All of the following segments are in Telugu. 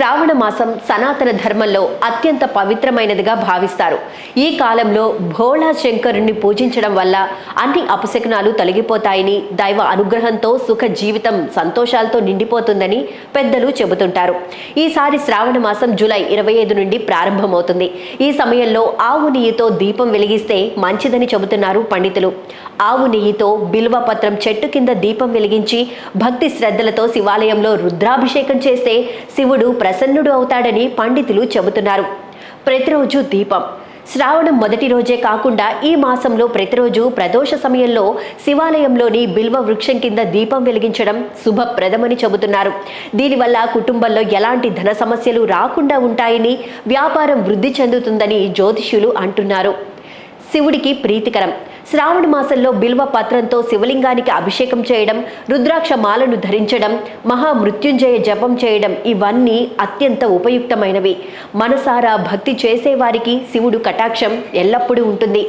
శ్రావణ మాసం సనాతన ధర్మంలో అత్యంత పవిత్రమైనదిగా భావిస్తారు. ఈ కాలంలో భోళా శంకరుణ్ణి పూజించడం వల్ల అన్ని అపశకునాలు తొలగిపోతాయని దైవ అనుగ్రహంతో సుఖ జీవితం సంతోషాలతో నిండిపోతుందని పెద్దలు చెబుతుంటారు. ఈసారి శ్రావణ మాసం జూలై ఇరవై ఐదు నుండి ప్రారంభమవుతుంది. ఈ సమయంలో ఆవు నెయ్యితో దీపం వెలిగిస్తే మంచిదని చెబుతున్నారు పండితులు. ఆవు నెయ్యితో బిల్వపత్రం చెట్టు కింద దీపం వెలిగించి భక్తి శ్రద్ధలతో శివాలయంలో రుద్రాభిషేకం చేస్తే శివుడు ప్రసన్నుడు అవుతాడని పండితులు చెబుతున్నారు. ప్రతిరోజు దీపం. శ్రావణం మొదటి రోజే కాకుండా ఈ మాసంలో ప్రతిరోజు ప్రదోష సమయంలో శివాలయంలోని బిల్వ వృక్షం కింద దీపం వెలిగించడం శుభప్రదమని చెబుతున్నారు. దీనివల్ల కుటుంబంలో ఎలాంటి ధన సమస్యలు రాకుండా ఉంటాయని వ్యాపారం వృద్ధి చెందుతుందని జ్యోతిష్యులు అంటున్నారు. శివుడికి ప్రీతికరం. శ్రావణ మాసంలో బిల్వ పత్రంతో శివలింగానికి అభిషేకం చేయడం రుద్రాక్ష మాలను ధరించడం మహామృత్యుంజయ జపం చేయడం ఇవన్నీ అత్యంత ఉపయుక్తమైనవి. మనసారా భక్తి చేసేవారికి శివుడు కటాక్షం ఎల్లప్పుడూ ఉంటుంది.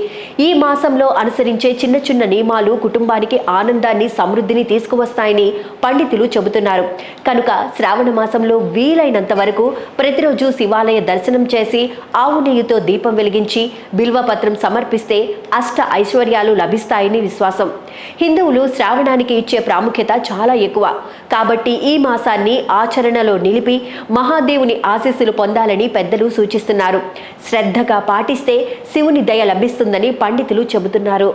ఈ మాసంలో అనుసరించే చిన్న చిన్న నియమాలు కుటుంబానికి ఆనందాన్ని సమృద్ధిని తీసుకువస్తాయని పండితులు చెబుతున్నారు. కనుక శ్రావణ మాసంలో వీలైనంత వరకు ప్రతిరోజు శివాలయ దర్శనం చేసి ఆవు నెయ్యితో దీపం వెలిగించి బిల్వపత్రం సమర్పిస్తే అష్ట ఐశ్వర్యాలు లభిస్తాయని విశ్వాసం. హిందువులు శ్రావణానికి ఇచ్చే ప్రాముఖ్యత చాలా ఎక్కువ. కాబట్టి ఈ మాసాన్ని ఆచరణలో నిలిపి మహాదేవుని ఆశీస్సులు పొందాలని పెద్దలు సూచిస్తున్నారు. శ్రద్ధగా పాటిస్తే శివుని దయ లభిస్తుందని పండితులు చెబుతున్నారు.